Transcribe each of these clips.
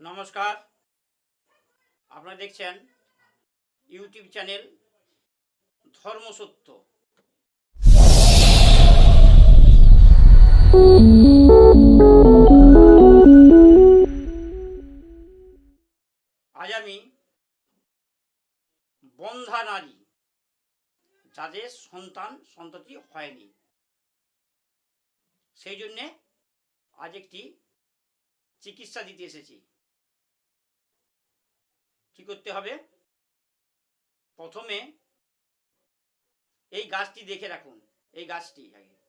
নমস্কার। আপনারা দেখছেন ইউটিউব চ্যানেল ধর্মসত্য। আজ আমি বন্ধা নারী, যাদের সন্তান সন্ততি হয়নি, সেই জন্যে আজ একটি চিকিৎসা দিতে এসেছি। কি করতে হবে? প্রথমে এই গাছটি দেখে রাখুন। এই গাছটি আগে।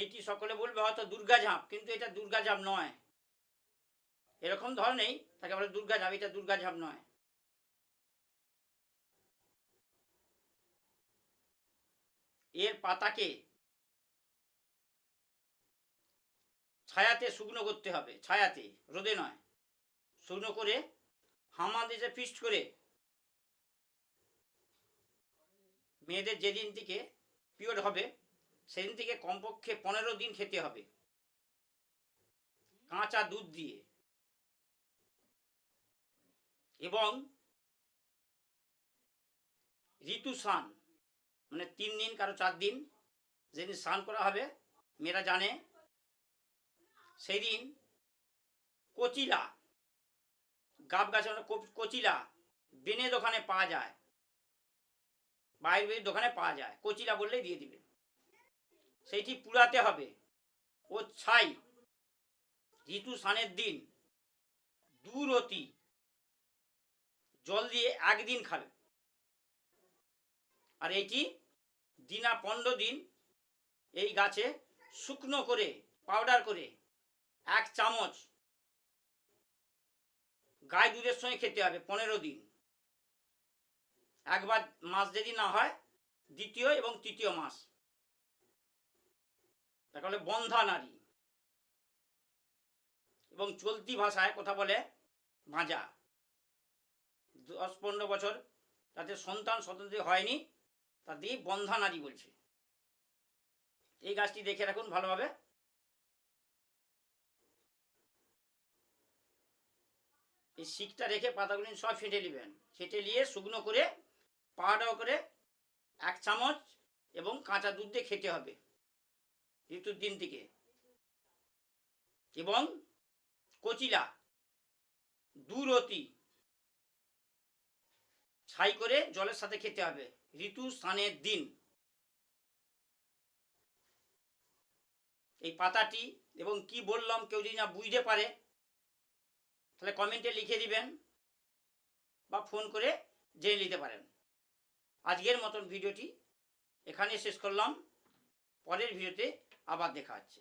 এইটি সকলে বলবে? হয়তো দুর্গা ঝাঁপ কিন্তু এটা দুর্গা ঝাঁপ নয়। এরকম ধরনেই তাকে বলে দুর্গা ঝাঁপ এটা দুর্গা ঝাঁপ নয়। এর পাতাকে ছায়াতে শুকনো করতে হবে, ছায়াতে, রোদে নয়। শুকনো করে হামা দিয়ে ফিস্ট করে মেয়েদের যেদিন থেকে পিরিয়ড হবে সেদিন থেকে কমপক্ষে পনেরো দিন খেতে হবে। কাঁচা দুধ দিয়ে। এবং ঋতু স্নান মানে তিন দিন কারও চার দিন, যেদিন স্নান করা হবে, মেয়েরা জানে সেই দিন কচিলা, গাব মানে কচিলা বেনে দোকানে পাওয়া যায়, বাইরের দোকানে পাওয়া যায়, কচিলা বললেই দিয়ে দিবে। সেইটি পুরাতে হবে। ও ছাই ঋতু স্নানের দিন, দুরতি, জল দিয়ে একদিন খাবে। আর এইটি দিনা পনেরো দিন এই গাছে শুকনো করে পাউডার করে এক চামচ গায়ে দুধের সঙ্গে খেতে হবে পনেরো দিন। একবার মাস যদি না হয়, দ্বিতীয় এবং তৃতীয় মাস। তাকে বলে বন্ধা নারী। এবং চলতি ভাষায় কথা বলে ভাঁজা দশ পনেরো বছর তাদের সন্তান সন্ততি হয়নি তাদের বন্ধা নারী বলছে। এই গাছটি দেখে রাখুন ভালোভাবে। এই শিকটা রেখে পাতাগুলি সব ফেটে নেবেন। ফেটে নিয়ে শুকনো করে পাউডার করে এক চামচ এবং কাঁচা দুধ দিয়ে খেতে হবে। ঋতুর দিন থেকে। এবং কচিলা, দুরতি ছাই করে জলের সাথে খেতে হবে। ঋতু স্নানের দিন। এই পাতাটি এবং কি বললাম কেউ যদি না বুঝতে পারে, তাহলে কমেন্টে লিখে দিবেন বা ফোন করে জেনে নিতে পারেন। আজকের মতন ভিডিওটি এখানে শেষ করলাম। পরের ভিডিওতে আবার দেখা হচ্ছে।